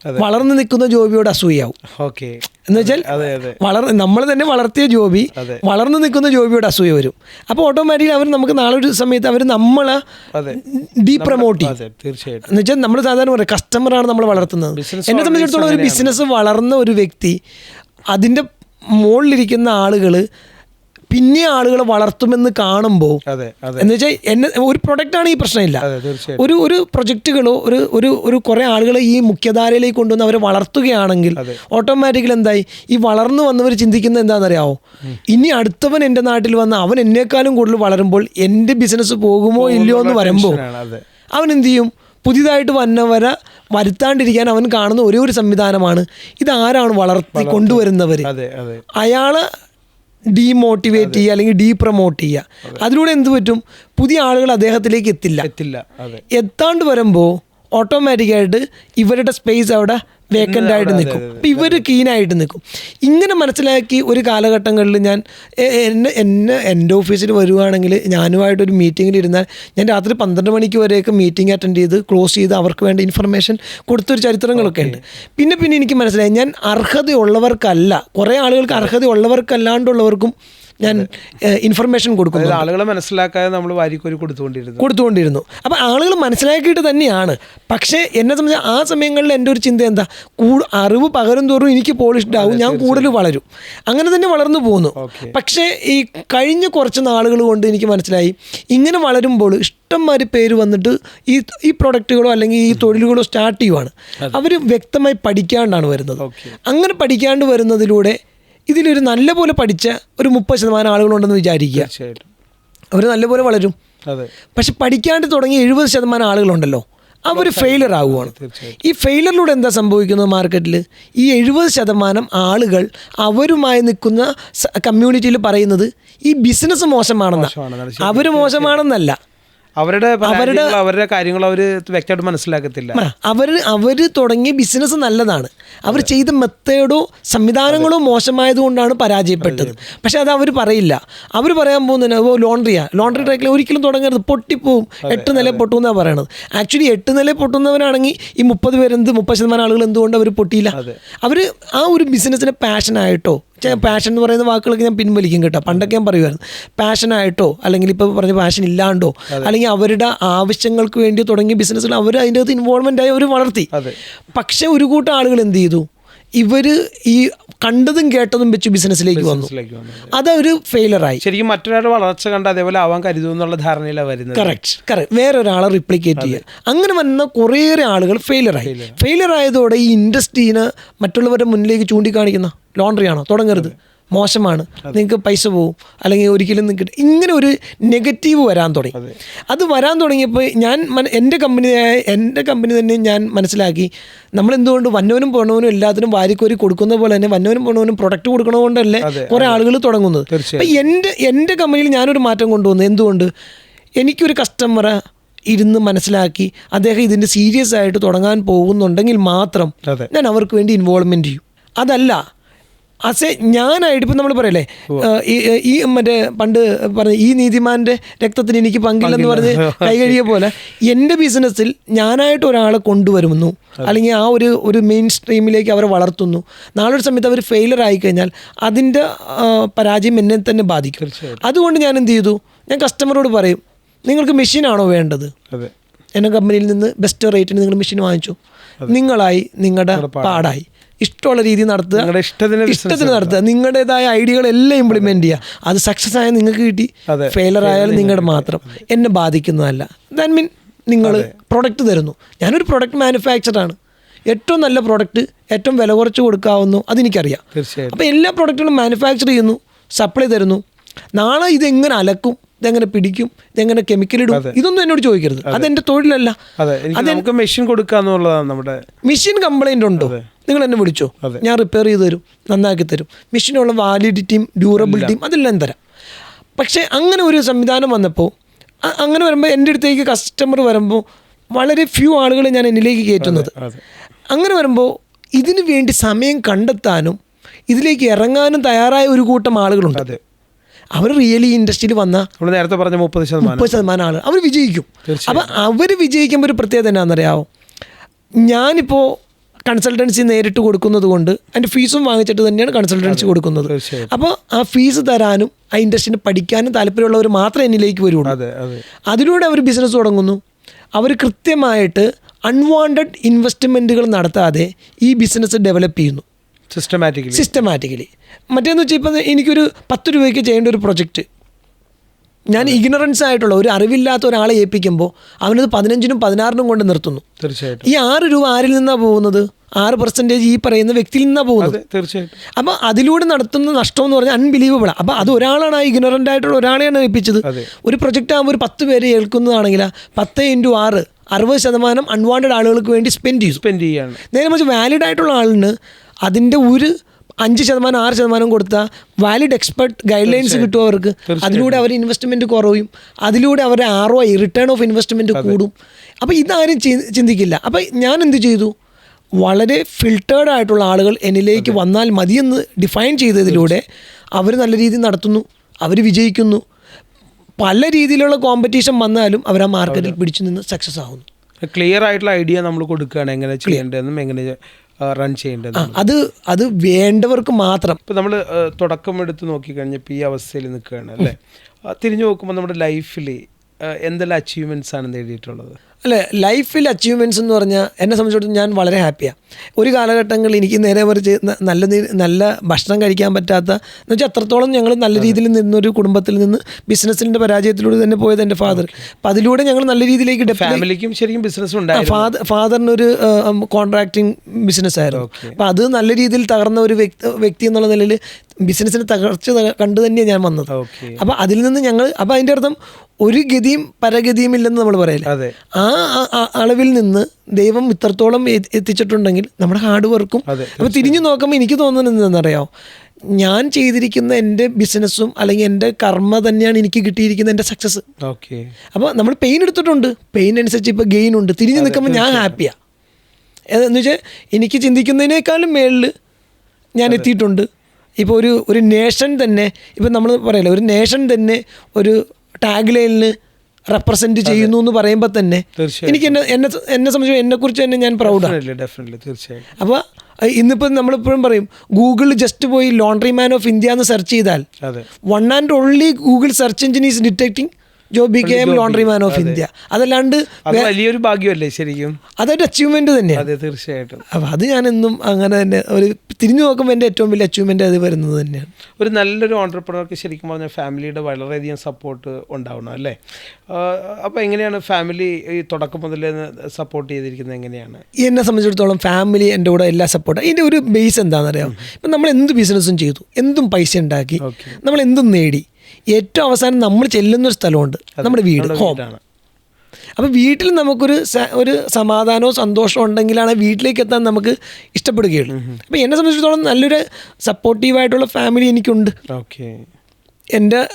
വളർന്നു നിൽക്കുന്ന ജോബിയോട് അസൂയാവും ഓക്കെ. എന്ന് വെച്ചാൽ വളർ നമ്മൾ തന്നെ വളർത്തിയ ജോബി വളർന്നു നിൽക്കുന്ന ജോബിയോട് അസൂയ വരും. അപ്പോൾ ഓട്ടോമാറ്റിക്കലി അവർ നമുക്ക് നാളെ ഒരു സമയത്ത് അവർ നമ്മളെ അതെ. ഡീ പ്രൊമോട്ട് ചെയ്യും. തീർച്ചയായിട്ടും. എന്ന് വെച്ചാൽ നമ്മൾ സാധാരണ പറയും കസ്റ്റമറാണ് നമ്മൾ വളർത്തുന്നത്. എന്നെ സംബന്ധിച്ചിടത്തോളം ഒരു ബിസിനസ് വളർന്ന ഒരു വ്യക്തി അതിന്റെ മുകളിലിരിക്കുന്ന ആളുകൾ പിന്നെ ആളുകളെ വളർത്തുമെന്ന് കാണുമ്പോൾ എന്ന് വെച്ചാൽ എന്നെ ഒരു പ്രൊഡക്റ്റാണ് ഈ പ്രശ്നമില്ല. ഒരു ഒരു പ്രൊജക്റ്റുകളോ ഒരു ഒരു ഒരു കുറേ ആളുകളെ ഈ മുഖ്യധാരയിലേക്ക് കൊണ്ടുവന്ന് അവരെ വളർത്തുകയാണെങ്കിൽ ഓട്ടോമാറ്റിക്കലി എന്തായി? ഈ വളർന്നു വന്നവർ ചിന്തിക്കുന്നത് എന്താണെന്നറിയാവോ ഇനി അടുത്തവൻ എന്റെ നാട്ടിൽ വന്ന് അവൻ എന്നെക്കാളും കൂടുതൽ വളരുമ്പോൾ എന്റെ ബിസിനസ് പോകുമോ ഇല്ലയോ എന്ന് വരുമ്പോൾ അവൻ എന്ത് ചെയ്യും? പുതിയതായിട്ട് വന്നവരെ വരുത്താണ്ടിരിക്കാൻ അവൻ കാണുന്ന ഒരേ ഒരു സംവിധാനമാണ്. ഇതാരാണ് വളർത്തി കൊണ്ടുവരുന്നവർ അയാളെ ഡീമോട്ടിവേറ്റ് ചെയ്യുക അല്ലെങ്കിൽ ഡീ പ്രൊമോട്ട് ചെയ്യുക അതിലൂടെ എന്ത് പറ്റും? പുതിയ ആളുകൾ അദ്ദേഹത്തിലേക്ക് എത്തില്ല. എത്തില്ല. എത്താണ്ട് വരുമ്പോൾ ഓട്ടോമാറ്റിക്കായിട്ട് ഇവരുടെ സ്പേസ് അവിടെ വേക്കന്റ് ആയിട്ട് നിൽക്കും. അപ്പം ഇവർ കീനായിട്ട് നിൽക്കും. ഇങ്ങനെ മനസ്സിലാക്കി ഒരു കാലഘട്ടങ്ങളിൽ ഞാൻ എന്നെ എന്നെ എന്റെ ഓഫീസിൽ വരുവാണെങ്കിൽ ഞാനുമായിട്ടൊരു മീറ്റിങ്ങിൽ ഇരുന്നാൽ ഞാൻ രാത്രി പന്ത്രണ്ട് മണിക്ക് വരെയൊക്കെ മീറ്റിംഗ് അറ്റൻഡ് ചെയ്ത് ക്ലോസ് ചെയ്ത് അവർക്ക് വേണ്ട ഇൻഫർമേഷൻ കൊടുത്തൊരു ചരിത്രങ്ങളൊക്കെ ഉണ്ട്. പിന്നെ പിന്നെ എനിക്ക് മനസ്സിലായി. ഞാൻ അർഹതയുള്ളവർക്കല്ല. കുറേ ആളുകൾക്ക് അർഹതയുള്ളവർക്കല്ലാണ്ടുള്ളവർക്കും ഞാൻ ഇൻഫർമേഷൻ കൊടുക്കുന്നു. ആളുകൾ മനസ്സിലാക്കാതെ നമ്മൾ വാരിക്കോരി കൊടുത്തുകൊണ്ടിരുന്നു. കൊടുത്തുകൊണ്ടിരുന്നു. അപ്പം ആളുകൾ മനസ്സിലാക്കിയിട്ട് തന്നെയാണ്. പക്ഷേ എന്നെ സംബന്ധിച്ച് ആ സമയങ്ങളിൽ എന്റെ ഒരു ചിന്ത എന്താ? കൂടു അറിവ് പകരും തോറും എനിക്ക് പോളിഷ്ഡ് ആവും ഞാൻ കൂടുതൽ വളരും. അങ്ങനെ തന്നെ വളർന്നു പോകുന്നു. പക്ഷേ ഈ കഴിഞ്ഞ കുറച്ച് നാളുകൾ കൊണ്ട് എനിക്ക് മനസ്സിലായി ഇങ്ങനെ വളരുമ്പോൾ ഇഷ്ടംമാതിരി പേര് വന്നിട്ട് ഈ ഈ പ്രൊഡക്റ്റുകളോ അല്ലെങ്കിൽ ഈ തൊഴിലുകളോ സ്റ്റാർട്ട് ചെയ്യുവാണ്. അവർ വ്യക്തമായി പഠിക്കാണ്ടാണ് വരുന്നത്. അങ്ങനെ പഠിക്കാണ്ട് വരുന്നതിലൂടെ ഇതിലൊരു നല്ല പോലെ പഠിച്ച ഒരു മുപ്പത് ശതമാനം ആളുകളുണ്ടെന്ന് വിചാരിക്കുക. തീർച്ചയായിട്ടും. അവർ നല്ലപോലെ വളരും. അതെ. പക്ഷെ പഠിക്കാണ്ട് തുടങ്ങിയ എഴുപത് ശതമാനം ആളുകളുണ്ടല്ലോ. അവർ ഫെയിലർ ആവുകയാണ് ഈ ഫെയിലറിലൂടെ എന്താ സംഭവിക്കുന്നത് മാർക്കറ്റിൽ ഈ എഴുപത് ശതമാനം ആളുകൾ അവരുമായി നിൽക്കുന്ന കമ്മ്യൂണിറ്റിയിൽ പറയുന്നത് ഈ ബിസിനസ് മോശമാണെന്നാണ്. അവർ മോശമാണെന്നല്ല. അവരുടെ അവരുടെ അവരുടെ കാര്യങ്ങൾ അവർ വ്യക്തമായിട്ട് മനസ്സിലാക്കത്തില്ല. അവർ അവർ തുടങ്ങിയ ബിസിനസ് നല്ലതാണ്. അവർ ചെയ്ത മെത്തേഡോ സംവിധാനങ്ങളോ മോശമായതുകൊണ്ടാണ് പരാജയപ്പെട്ടത്. പക്ഷെ അത് അവർ പറയില്ല. അവർ പറയാൻ പോകുന്നതിന് ഓ ലോണ്ടറിയാ ലോണ്ടറി ട്രാക്കിൽ ഒരിക്കലും തുടങ്ങരുത്. പൊട്ടിപ്പോവും. എട്ട് നില പൊട്ടുമെന്നാണ് പറയണത്. ആക്ച്വലി എട്ട് നില പൊട്ടുന്നവരാണെങ്കിൽ ഈ മുപ്പത് പേരെന്ത് മുപ്പത് ശതമാനം ആളുകൾ എന്തുകൊണ്ട് അവർ പൊട്ടിയില്ല? അവർ ആ ഒരു ബിസിനസ്സിനെ പാഷനായിട്ടോ പാഷൻ എന്ന് പറയുന്ന വാക്കുകളൊക്കെ ഞാൻ പിൻവലിക്കും കേട്ടോ. പണ്ടൊക്കെ ഞാൻ പറയുമായിരുന്നു. പാഷനായിട്ടോ അല്ലെങ്കിൽ ഇപ്പോൾ പറഞ്ഞ പാഷൻ ഇല്ലാണ്ടോ അല്ലെങ്കിൽ അവരുടെ ആവശ്യങ്ങൾക്ക് വേണ്ടി തുടങ്ങിയ ബിസിനസ്സിൽ അവർ അതിന്റെ അകത്ത് ഇൻവോൾവ്മെന്റ് ആയി അവർ വളർത്തി. പക്ഷേ ഒരു കൂട്ടം ആളുകൾ എന്ത് ചെയ്തു? ഇവർ ഈ കണ്ടതും കേട്ടതും വെച്ച് ബിസിനസ്സിലേക്ക് വന്നു. അത് ഒരു അതൊരു ഫെയിലറായി ശരിക്കും മറ്റൊരാൾ വളർച്ച കണ്ട് അതേപോലെ ആവാൻ കരുതും എന്നുള്ള ധാരണയിലാണ് വരുന്നത്. കറക്റ്റ് കറക്റ്റ് വേറൊരാളെ റിപ്ലിക്കേറ്റ് ചെയ്യുക അങ്ങനെ വന്ന കുറേയേറെ ആളുകൾ ഫെയിലറായി ഫെയിലർ ആയതോടെ ഈ ഇൻഡസ്ട്രീനെ മറ്റുള്ളവരുടെ മുന്നിലേക്ക് ചൂണ്ടിക്കാണിക്കുന്ന ലോണ്ടറിയാണോ തുടങ്ങരുത്. മോശമാണ്. നിങ്ങൾക്ക് പൈസ പോവും. അല്ലെങ്കിൽ ഒരിക്കലും നിങ്ങൾക്ക് ഇങ്ങനെ ഒരു നെഗറ്റീവ് വരാൻ തുടങ്ങി. അത്. വരാൻ തുടങ്ങിയപ്പോൾ ഞാൻ എന്റെ കമ്പനി എന്റെ കമ്പനി തന്നെ ഞാൻ മനസ്സിലാക്കി. നമ്മൾ എന്തുകൊണ്ട് വന്നവനും പോണവനും എല്ലാത്തിനും വാരിക്കോരി കൊടുക്കുന്ന പോലെ തന്നെ വന്നവനും പോണവനും പ്രൊഡക്റ്റ് കൊടുക്കണതുകൊണ്ടല്ലേ കുറേ ആളുകൾ തുടങ്ങുന്നത്? അപ്പം എന്റെ എന്റെ കമ്പനിയിൽ ഞാനൊരു മാറ്റം കൊണ്ടുവന്നു. എന്തുകൊണ്ട്? എനിക്കൊരു കസ്റ്റമർ ഇരുന്ന് മനസ്സിലാക്കി അദ്ദേഹം ഇതിന്റെ സീരിയസ് ആയിട്ട് തുടങ്ങാൻ പോകുന്നുണ്ടെങ്കിൽ മാത്രം ഞാൻ അവർക്ക് വേണ്ടി ഇൻവോൾവ്മെന്റ് ചെയ്യും. അതല്ല അസെ ഞാനായിട്ട് ഇപ്പം നമ്മൾ പറയല്ലേ ഈ മറ്റേ പണ്ട് പറഞ്ഞ ഈ നീതിമാന്റെ രക്തത്തിന് എനിക്ക് പങ്കില്ലെന്ന് പറഞ്ഞ് കൈകഴിയ (laughs) പോലെ എന്റെ ബിസിനസ്സിൽ ഞാനായിട്ട് ഒരാളെ കൊണ്ടുവരുന്നു. അല്ലെങ്കിൽ ആ ഒരു ഒരു മെയിൻ സ്ട്രീമിലേക്ക് അവരെ വളർത്തുന്നു. നാളെ ഒരു സമയത്ത് അവർ ഫെയിലർ ആയി കഴിഞ്ഞാൽ അതിന്റെ പരാജയം എന്നെ തന്നെ ബാധിക്കും. അതുകൊണ്ട് ഞാൻ എന്ത് ചെയ്തു? ഞാൻ കസ്റ്റമറോട് പറയും നിങ്ങൾക്ക് മെഷീനാണോ വേണ്ടത്? എന്നെ കമ്പനിയിൽ നിന്ന് ബെസ്റ്റ് റേറ്റിന് നിങ്ങൾ മെഷീൻ വാങ്ങിച്ചു. നിങ്ങളായി നിങ്ങളുടെ പാടായി. ഇഷ്ടമുള്ള രീതി നടത്തുക നിങ്ങളുടെ ഇഷ്ടത്തിന് നടത്തുക. നിങ്ങളുടേതായ ഐഡിയകളെല്ലാം ഇംപ്ലിമെന്റ് ചെയ്യുക. അത് സക്സസ് ആയാൽ നിങ്ങൾക്ക് കിട്ടി. ഫെയിലർ ആയാലും നിങ്ങളുടെ മാത്രം. എന്നെ ബാധിക്കുന്നതല്ല. ദാൻ മീൻ നിങ്ങൾ പ്രൊഡക്റ്റ് തരുന്നു. ഞാനൊരു പ്രൊഡക്റ്റ് മാനുഫാക്ചറാണ് ഏറ്റവും നല്ല പ്രൊഡക്റ്റ് ഏറ്റവും വില കുറച്ച് കൊടുക്കാവുന്നു അതെനിക്കറിയാം. അപ്പോൾ എല്ലാ പ്രൊഡക്റ്റുകളും മാനുഫാക്ചർ ചെയ്യുന്നു സപ്ലൈ തരുന്നു. നാളെ ഇതെങ്ങനെ അലക്കും ഇതെങ്ങനെ പിടിക്കും ഇതെങ്ങനെ കെമിക്കൽ ഇടും ഇതൊന്നും എന്നോട് ചോദിക്കരുത്. അതെന്റെ തൊഴിലല്ല. മെഷീൻ കൊടുക്കുക എന്നുള്ളതാണ് നമ്മുടെ മെഷീൻ കംപ്ലൈന്റ് ഉണ്ടോ? നിങ്ങൾ എന്നെ വിളിച്ചോ ഞാൻ റിപ്പയർ ചെയ്ത് തരും നന്നാക്കി തരും. മെഷീനുള്ള വാലിഡിറ്റിയും ഡ്യൂറബിലിറ്റിയും അതെല്ലാം തരാം. പക്ഷേ അങ്ങനെ ഒരു സംവിധാനം വന്നപ്പോൾ അങ്ങനെ വരുമ്പോൾ എന്റെ അടുത്തേക്ക് കസ്റ്റമർ വരുമ്പോൾ വളരെ ഫ്യൂ ആളുകൾ ഞാൻ എന്നിലേക്ക് കയറ്റുന്നത്. അങ്ങനെ വരുമ്പോൾ ഇതിനു വേണ്ടി സമയം കണ്ടെത്താനും ഇതിലേക്ക് ഇറങ്ങാനും തയ്യാറായ ഒരു കൂട്ടം ആളുകളുണ്ട്. അതെ. അവർ റിയലി ഇൻഡസ്ട്രിയിൽ വന്ന നേരത്തെ പറഞ്ഞ മുപ്പത് ശതമാനം. മുപ്പത് ശതമാനം ആൾ അവർ വിജയിക്കും. അപ്പം അവർ വിജയിക്കുമ്പോൾ ഒരു പ്രത്യേകത എന്നാണെന്നറിയാമോ ഞാനിപ്പോൾ കൺസൾട്ടൻസി നേരിട്ട് കൊടുക്കുന്നത് കൊണ്ട് അതിന്റെ ഫീസും വാങ്ങിച്ചിട്ട് തന്നെയാണ് കൺസൾട്ടൻസി കൊടുക്കുന്നത്. അപ്പോൾ ആ ഫീസ് തരാനും ആ ഇൻഡസ്ട്രീനെ പഠിക്കാനും താല്പര്യമുള്ളവർ മാത്രമേ എന്നിലേക്ക് വരുള്ളൂ. അതെ അതെ. അതിലൂടെ അവർ ബിസിനസ് തുടങ്ങുന്നു. അവർ കൃത്യമായിട്ട് അൺവാണ്ടഡ് ഇൻവെസ്റ്റ്മെന്റുകൾ നടത്താതെ ഈ ബിസിനസ് ഡെവലപ്പ് ചെയ്യുന്നു. സിസ്റ്റമാറ്റിക്കലി സിസ്റ്റമാറ്റിക്കലി മറ്റേന്ന് വെച്ചാൽ ഇപ്പം എനിക്കൊരു പത്ത് രൂപയ്ക്ക് ചെയ്യേണ്ട ഒരു പ്രൊജക്റ്റ് ഞാൻ ഇഗ്നറൻസ് ആയിട്ടുള്ള ഒരു അറിവില്ലാത്ത ഒരാളെ ഏൽപ്പിക്കുമ്പോൾ അവനത് പതിനഞ്ചിനും പതിനാറിനും കൊണ്ട് നിർത്തുന്നു. തീർച്ചയായിട്ടും. ഈ ആറ് രൂപ ആരിൽ നിന്നാണ് പോകുന്നത്? ആറ് പെർസെന്റേജ് ഈ പറയുന്ന വ്യക്തിയിൽ നിന്നാണ് പോകുന്നത്? തീർച്ചയായിട്ടും. അപ്പോൾ അതിലൂടെ നടത്തുന്ന നഷ്ടം എന്ന് പറഞ്ഞാൽ അൺബിലീവബിളാണ് അപ്പോൾ അത് ഒരാളാണ് ആ ഇഗ്നറന്റ് ആയിട്ടുള്ള ഒരാളെയാണ് ഏൽപ്പിച്ചത്. ഒരു പ്രൊജക്റ്റ് ആകുമ്പോൾ ഒരു പത്ത് പേര് ഏൽക്കുന്നതാണെങ്കിൽ പത്ത് ഇന്റു ആറ് അറുപത് ശതമാനം അൺവാണ്ടഡ് ആളുകൾക്ക് വേണ്ടി സ്പെൻഡ് ചെയ്യും സ്പെൻഡ് ചെയ്യാണ്. നേരെ മറിച്ച് വാലിഡ് ആയിട്ടുള്ള ആളിന് അതിന്റെ ഒരു അഞ്ച് ശതമാനം ആറ് ശതമാനം കൊടുത്താൽ വാലിഡ് എക്സ്പെർട്ട് ഗൈഡ് ലൈൻസ് കിട്ടും അവർക്ക്. അതിലൂടെ അവർ ഇൻവെസ്റ്റ്മെന്റ് കുറയും. അതിലൂടെ അവരുടെ R O I return of investment കൂടും. അപ്പോൾ ഇതാരും ചിന്തിക്കില്ല. അപ്പോൾ ഞാൻ എന്ത് ചെയ്തു? വളരെ ഫിൽട്ടേർഡ് ആയിട്ടുള്ള ആളുകൾ എന്നിലേക്ക് വന്നാൽ മതിയെന്ന് ഡിഫൈൻ ചെയ്തതിലൂടെ അവർ നല്ല രീതിയിൽ നടത്തുന്നു. അവർ വിജയിക്കുന്നു. പല രീതിയിലുള്ള കോമ്പറ്റീഷൻ വന്നാലും അവർ ആ മാർക്കറ്റിൽ പിടിച്ചു നിന്ന് സക്സസ് ആവുന്നു. ക്ലിയർ ആയിട്ടുള്ള ഐഡിയ നമ്മൾ കൊടുക്കുകയാണ്. എങ്ങനെ ചെയ്യേണ്ടതെന്നും എങ്ങനെ റൺ ചെയ്യേണ്ടത് അത് അത് വേണ്ടവർക്ക് മാത്രം. ഇപ്പം നമ്മൾ തുടക്കം എടുത്ത് നോക്കിക്കഴിഞ്ഞപ്പോൾ ഈ അവസ്ഥയിൽ നിൽക്കുകയാണ് അല്ലേ? തിരിഞ്ഞു നോക്കുമ്പോൾ നമ്മുടെ ലൈഫിൽ എന്തെല്ലാം അച്ചീവ്മെന്റ്സ് ആണ് നേടിയിട്ടുള്ളത്? അല്ലേ ലൈഫിൽ അച്ചീവ്മെന്റ്സ് എന്ന് പറഞ്ഞാൽ എന്നെ സംബന്ധിച്ചിടത്തോളം ഞാൻ വളരെ ഹാപ്പിയാണ് ഒരു കാലഘട്ടങ്ങളിൽ എനിക്ക് നേരെ മറിച്ച് നല്ല നല്ല ഭക്ഷണം കഴിക്കാൻ പറ്റാത്ത എന്ന് വെച്ചാൽ അത്രത്തോളം ഞങ്ങൾ നല്ല രീതിയിൽ നിന്നൊരു കുടുംബത്തിൽ നിന്ന് ബിസിനസ്സിന്റെ പരാജയത്തിലൂടെ തന്നെ പോയത് എന്റെ ഫാദർ അപ്പം അതിലൂടെ ഞങ്ങൾ നല്ല രീതിയിലേക്ക് ഫാമിലിക്കും ശരിക്കും ബിസിനസ് ഫാദർ ഫാദറിനൊരു കോൺട്രാക്ടിങ് ബിസിനസ് ആയിരുന്നു. അപ്പം അത് നല്ല രീതിയിൽ തകർന്ന ഒരു വ്യക്തി വ്യക്തി എന്നുള്ള നിലയിൽ ബിസിനസ്സിന് തകർച്ച കണ്ടു തന്നെയാണ് ഞാൻ വന്നത്. അപ്പോൾ അപ്പം അതിൽ നിന്ന് ഞങ്ങൾ അപ്പം അതിന്റെ അർത്ഥം ഒരു ഗതിയും പരഗതിയും ഇല്ലെന്ന് നമ്മൾ പറയില്ല ആ ആ- അളവിൽ നിന്ന് ദൈവം ഇത്രത്തോളം എത്തിച്ചിട്ടുണ്ടെങ്കിൽ നമ്മുടെ ഹാർഡ് വർക്കും അപ്പോൾ തിരിഞ്ഞു നോക്കുമ്പോൾ എനിക്ക് തോന്നുന്നത് എന്താണെന്നറിയാമോ ഞാൻ ചെയ്തിരിക്കുന്ന എന്റെ ബിസിനസ്സും അല്ലെങ്കിൽ എന്റെ കർമ്മ തന്നെയാണ് എനിക്ക് കിട്ടിയിരിക്കുന്ന എന്റെ സക്സസ് ഓക്കെ. അപ്പോൾ നമ്മൾ പെയിൻ എടുത്തിട്ടുണ്ട്. പെയിൻ അനുസരിച്ച് ഇപ്പോൾ ഗെയിൻ ഉണ്ട്. തിരിഞ്ഞു നിൽക്കുമ്പോൾ ഞാൻ ഹാപ്പിയാണ് എന്ന് വെച്ചാൽ എനിക്ക് ചിന്തിക്കുന്നതിനേക്കാളും മേളിൽ ഞാൻ എത്തിയിട്ടുണ്ട്. ഇപ്പോൾ ഒരു ഒരു നേഷൻ തന്നെ ഇപ്പം നമ്മൾ പറയില്ല ഒരു നേഷൻ തന്നെ ഒരു ടാഗ് ലൈനിൽ റെപ്രസെന്റ് ചെയ്യുന്നു എന്ന് പറയുമ്പോൾ തന്നെ എനിക്ക് എന്നെ എന്നെ എന്നെ സംബന്ധിച്ച് എന്നെക്കുറിച്ച് തന്നെ ഞാൻ പ്രൗഡാണ് അപ്പൊ തീർച്ചയായും അപ്പോൾ ഇന്നിപ്പോൾ നമ്മളിപ്പോഴും പറയും ഗൂഗിളിൽ ജസ്റ്റ് പോയി ലോണ്ടറി മാൻ ഓഫ് ഇന്ത്യ എന്ന് സെർച്ച് ചെയ്താൽ one and only Google search engine is detecting Joby K M laundry man of India അതല്ലാണ്ട് അത് വലിയൊരു ഭാഗ്യമല്ലേ ശരിക്കും? അതൊരു അച്ചീവ്മെന്റ് തന്നെയാണ്. അതെ തീർച്ചയായിട്ടും. അപ്പം അത് ഞാൻ എന്നും അങ്ങനെ തന്നെ ഒരു തിരിഞ്ഞു നോക്കുമ്പോൾ എന്റെ ഏറ്റവും വലിയ അച്ചീവ്മെന്റ് അത് വരുന്നത് തന്നെയാണ്. ഒരു നല്ലൊരു ഓണ്ടർപ്രണർക്ക് ശരിക്കും പറഞ്ഞാൽ ഫാമിലിയുടെ വളരെയധികം സപ്പോർട്ട് ഉണ്ടാവണം അല്ലേ? അപ്പോൾ എങ്ങനെയാണ് ഫാമിലി ഈ തുടക്കം മുതലേ സപ്പോർട്ട് ചെയ്തിരിക്കുന്നത് എങ്ങനെയാണ്? എന്നെ സംബന്ധിച്ചിടത്തോളം ഫാമിലി എന്റെ കൂടെ എല്ലാ സപ്പോർട്ട് ഇതിന്റെ ഒരു ബേസ് എന്താണെന്നറിയാം ഇപ്പം നമ്മൾ എന്ത് ബിസിനസ്സും ചെയ്തു? എന്തും പൈസ ഉണ്ടാക്കി? നമ്മൾ എന്തും നേടി? ഏറ്റവും അവസാനം നമ്മൾ ചെല്ലുന്ന ഒരു സ്ഥലമുണ്ട് നമ്മുടെ വീട് ഹോം അപ്പം അപ്പോൾ വീട്ടിൽ നമുക്കൊരു ഒരു സമാധാനവും സന്തോഷവും ഉണ്ടെങ്കിലാണ് വീട്ടിലേക്ക് എത്താൻ നമുക്ക് ഇഷ്ടപ്പെടുകയുള്ളൂ. അപ്പോൾ എന്നെ സംബന്ധിച്ചിടത്തോളം നല്ലൊരു സപ്പോർട്ടീവായിട്ടുള്ള ഫാമിലി എനിക്കുണ്ട്. ഓക്കെ എന്റെ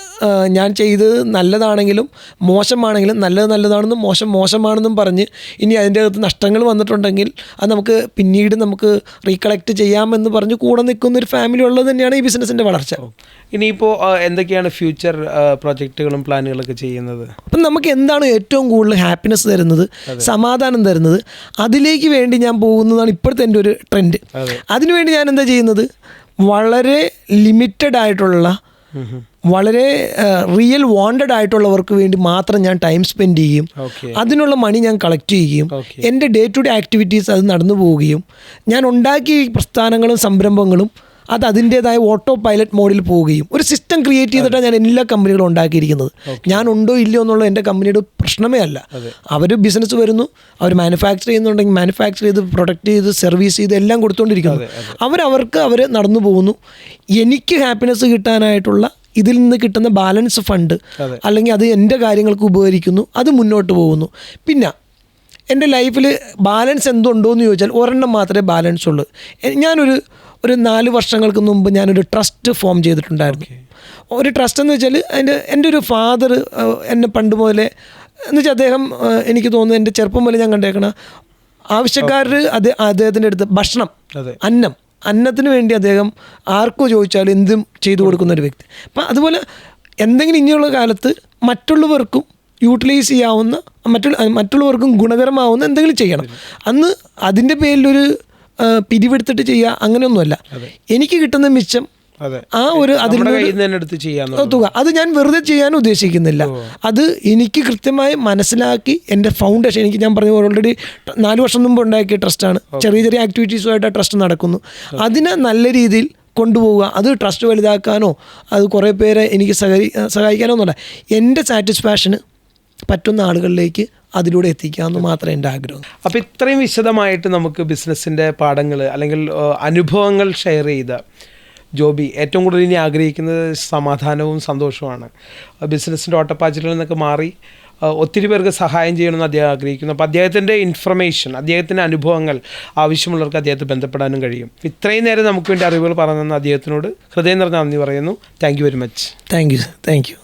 ഞാൻ ചെയ്തത് നല്ലതാണെങ്കിലും മോശമാണെങ്കിലും നല്ലത് നല്ലതാണെന്നും മോശം മോശമാണെന്നും പറഞ്ഞ് ഇനി അതിന്റെ അകത്ത് നഷ്ടങ്ങൾ വന്നിട്ടുണ്ടെങ്കിൽ അത് നമുക്ക് പിന്നീട് നമുക്ക് റീകളക്ട് ചെയ്യാമെന്ന് പറഞ്ഞ് കൂടെ നിൽക്കുന്ന ഒരു ഫാമിലി ഉള്ളത് തന്നെയാണ് ഈ ബിസിനസ്സിന്റെ വളർച്ച. ഇനിയിപ്പോൾ എന്തൊക്കെയാണ് ഫ്യൂച്ചർ പ്രോജക്റ്റുകളും പ്ലാനുകളൊക്കെ ചെയ്യുന്നത്? അപ്പം നമുക്ക് എന്താണ് ഏറ്റവും കൂടുതൽ ഹാപ്പിനെസ് തരുന്നത് സമാധാനം തരുന്നത്? അതിലേക്ക് വേണ്ടി ഞാൻ പോകുന്നതാണ് ഇപ്പോഴത്തെ എന്റെ ഒരു ട്രെൻഡ് അതിനുവേണ്ടി ഞാൻ എന്താ ചെയ്യുന്നത്? വളരെ ലിമിറ്റഡ് ആയിട്ടുള്ള വളരെ റിയൽ വാണ്ടഡ് ആയിട്ടുള്ളവർക്ക് വേണ്ടി മാത്രം ഞാൻ ടൈം സ്പെൻഡ് ചെയ്യും. അതിനുള്ള മണി ഞാൻ കളക്ട് ചെയ്യുകയും എന്റെ ഡേ ടു ഡേ ആക്ടിവിറ്റീസ് അത് നടന്നു പോവുകയും ഞാൻ ഉണ്ടാക്കിയ ഈ പ്രസ്ഥാനങ്ങളും സംരംഭങ്ങളും അത് അതിന്റെതായ ഓട്ടോ പൈലറ്റ് മോഡിൽ പോവുകയും. ഒരു സിസ്റ്റം ക്രിയേറ്റ് ചെയ്തിട്ടാണ് ഞാൻ എല്ലാ കമ്പനികളും ഉണ്ടാക്കിയിരിക്കുന്നത്. ഞാൻ ഉണ്ടോ ഇല്ലയോ എന്നുള്ള എന്റെ കമ്പനിയുടെ പ്രശ്നമേ അല്ല. അവർ ബിസിനസ് വരുന്നു അവർ മാനുഫാക്ചർ ചെയ്യുന്നുണ്ടെങ്കിൽ മാനുഫാക്ചർ ചെയ്ത് പ്രൊഡക്റ്റ് ചെയ്ത് സർവീസ് ചെയ്ത് എല്ലാം കൊടുത്തുകൊണ്ടിരിക്കുന്നു അവരവർക്ക് അവർ നടന്നു പോകുന്നു. എനിക്ക് ഹാപ്പിനെസ് കിട്ടാനായിട്ടുള്ള ഇതിൽ നിന്ന് കിട്ടുന്ന ബാലൻസ് ഫണ്ട്. അല്ലെങ്കിൽ അത് എന്റെ കാര്യങ്ങൾക്ക് ഉപകരിക്കുന്നു അത് മുന്നോട്ട് പോകുന്നു. പിന്നെ എന്റെ ലൈഫിൽ ബാലൻസ് എന്തുണ്ടോ എന്ന് ചോദിച്ചാൽ ഒരെണ്ണം മാത്രമേ ബാലൻസ് ഉള്ളൂ. ഞാനൊരു ഒരു നാല് വർഷങ്ങൾക്ക് മുമ്പ് ഞാനൊരു ട്രസ്റ്റ് ഫോം ചെയ്തിട്ടുണ്ടായിരുന്നു. ഒരു ട്രസ്റ്റ് എന്ന് വെച്ചാൽ എന്റെ എന്റെ ഒരു ഫാദർ എന്നെ പണ്ട് മുതലേ എന്ന് വെച്ചാൽ അദ്ദേഹം എനിക്ക് തോന്നുന്നു എന്റെ ചെറുപ്പം മുതലേ ഞാൻ കണ്ടേക്കണ ആവശ്യക്കാർ അത് അദ്ദേഹത്തിന്റെ അടുത്ത് ഭക്ഷണം അതെ. അന്നം അന്നത്തിന് വേണ്ടി അദ്ദേഹം ആർക്കോ ചോദിച്ചാലും എന്തും ചെയ്തു കൊടുക്കുന്ന ഒരു വ്യക്തി. അപ്പം അതുപോലെ എന്തെങ്കിലും ഇനിയുള്ള കാലത്ത് മറ്റുള്ളവർക്കും യൂട്ടിലൈസ് ചെയ്യാവുന്ന മറ്റുള്ള മറ്റുള്ളവർക്കും ഗുണകരമാവുന്ന എന്തെങ്കിലും ചെയ്യണം. അന്ന് അതിന്റെ പേരിലൊരു പിരിവെടുത്തിട്ട് ചെയ്യുക അങ്ങനെയൊന്നുമല്ല. എനിക്ക് കിട്ടുന്ന മിച്ചം ആ ഒരു എടുത്ത് തുക. അത് ഞാൻ വെറുതെ ചെയ്യാൻ ഉദ്ദേശിക്കുന്നില്ല. അത് എനിക്ക് കൃത്യമായി മനസ്സിലാക്കി എന്റെ ഫൗണ്ടേഷൻ എനിക്ക് ഞാൻ പറഞ്ഞ ഓൾറെഡി നാല് വർഷം മുമ്പ് ഉണ്ടാക്കിയ ട്രസ്റ്റാണ് ചെറിയ ചെറിയ ആക്ടിവിറ്റീസുമായിട്ട് ആ ട്രസ്റ്റ് നടക്കുന്നു. അതിനെ നല്ല രീതിയിൽ കൊണ്ടുപോവുക. അത് ട്രസ്റ്റ് വലുതാക്കാനോ അത് കുറേ പേരെ എനിക്ക് സഹകരി സഹായിക്കാനോ എന്നല്ല എന്റെ സാറ്റിസ്ഫാക്ഷന് പറ്റുന്ന ആളുകളിലേക്ക് അതിലൂടെ എത്തിക്കാമെന്ന് മാത്രമേ എന്റെ ആഗ്രഹം. അപ്പോൾ ഇത്രയും വിശദമായിട്ട് നമുക്ക് ബിസിനസ്സിന്റെ പാഠങ്ങൾ അല്ലെങ്കിൽ അനുഭവങ്ങൾ ഷെയർ ചെയ്ത ജോബി ഏറ്റവും കൂടുതൽ ഇനി ആഗ്രഹിക്കുന്നത് സമാധാനവും സന്തോഷവുമാണ്. ബിസിനസ്സിന്റെ ഓട്ടപ്പാച്ചിലിൽ നിന്നൊക്കെ മാറി ഒത്തിരി പേർക്ക് സഹായം ചെയ്യണമെന്ന് അദ്ദേഹം ആഗ്രഹിക്കുന്നു. അപ്പോൾ അദ്ദേഹത്തിന്റെ ഇൻഫർമേഷൻ അദ്ദേഹത്തിന്റെ അനുഭവങ്ങൾ ആവശ്യമുള്ളവർക്ക് അദ്ദേഹത്തെ ബന്ധപ്പെടാനും കഴിയും. ഇത്രയും നേരം നമുക്ക് വേണ്ടി അറിവുകൾ പറഞ്ഞു തന്ന അദ്ദേഹത്തിനോട് ഹൃദയം നിറഞ്ഞ നന്ദി പറയുന്നു. Thank you very much thank you thank you